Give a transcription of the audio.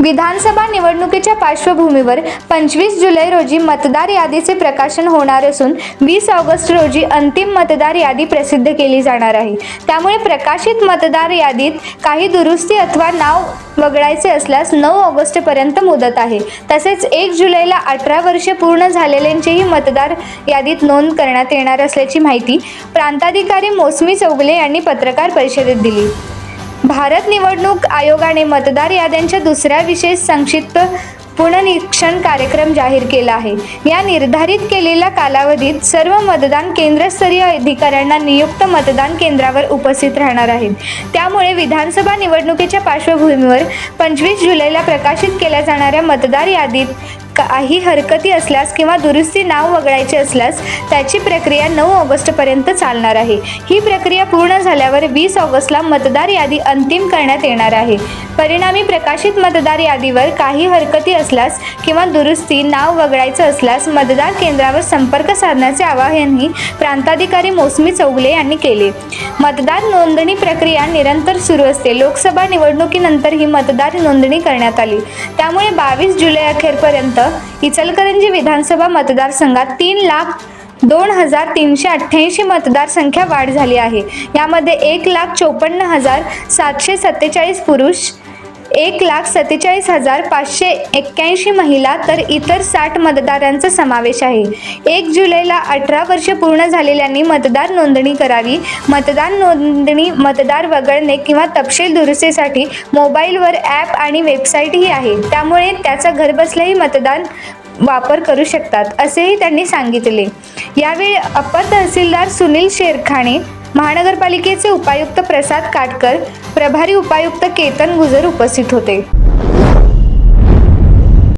विधानसभा निवडणुकीच्या पार्श्वभूमीवर पंचवीस जुलै रोजी मतदार यादीचे प्रकाशन होणार असून वीस ऑगस्ट रोजी अंतिम मतदार यादी प्रसिद्ध केली जाणार आहे. त्यामुळे प्रकाशित मतदार यादीत काही दुरुस्ती अथवा नाव वगळायचे असल्यास नऊ ऑगस्टपर्यंत मुदत आहे. तसेच एक जुलैला अठरा वर्षे पूर्ण झालेल्यांचीही मतदार यादीत नोंद करण्यात येणार असल्याची माहिती प्रांताधिकारी मोसमी चौगले यांनी पत्रकार परिषदेत दिली. भारत निवडणूक आयोगाने मतदार याद्यांच्या दुसऱ्या विशेष संक्षिप्त पुनरीक्षण कार्यक्रम जाहीर केला आहे. या निर्धारित केलेल्या कालावधीत सर्व मतदान केंद्रस्तरीय अधिकाऱ्यांना नियुक्त मतदान केंद्रावर उपस्थित राहणार आहेत. त्यामुळे विधानसभा निवडणुकीच्या पार्श्वभूमीवर पंचवीस जुलैला प्रकाशित केल्या जाणाऱ्या मतदार यादीत काही हरकती असल्यास किंवा दुरुस्ती नाव वगळायचे असल्यास त्याची प्रक्रिया नऊ ऑगस्टपर्यंत चालणार आहे. ही प्रक्रिया पूर्ण झाल्यावर वीस ऑगस्टला मतदार यादी अंतिम करण्यात येणार आहे. परिणामी प्रकाशित मतदार यादीवर काही हरकती असल्यास किंवा दुरुस्ती नाव वगळायचं असल्यास मतदार केंद्रावर संपर्क साधण्याचे आवाहनही प्रांताधिकारी मोसमी चौगले यांनी केले. मतदार नोंदणी प्रक्रिया निरंतर सुरू असते. लोकसभा निवडणुकीनंतर ही मतदार नोंदणी करण्यात आली. त्यामुळे बावीस जुलै अखेरपर्यंत इचलकरंजी विधानसभा मतदारसंघात तीन लाख दोन हजार तीनशे अठ्ठ्याऐंशी मतदारसंख्या वाढ झाली आहे. यामध्ये एक लाख चोपन्न हजार सातशे सत्तेचाळीस पुरुष एक लाख सत्तेचाळीस हजार पाचशे एक्क्याऐंशी महिला तर इतर साठ मतदारांचा समावेश आहे. एक जुलैला अठरा वर्षे पूर्ण झालेल्यांनी मतदार नोंदणी करावी. मतदार नोंदणी मतदार वगळणे किंवा तपशील दुरुस्तीसाठी मोबाईलवर ॲप आणि वेबसाईटही आहे. त्यामुळे त्याचा घरबसल्याही मतदान वापर करू शकतात असेही त्यांनी सांगितले. यावेळी अप्पर तहसीलदार सुनील शेरखाणे महानगरपालिकेचे उपायुक्त प्रसाद काटकर प्रभारी उपायुक्त केतन गुजर उपस्थित होते.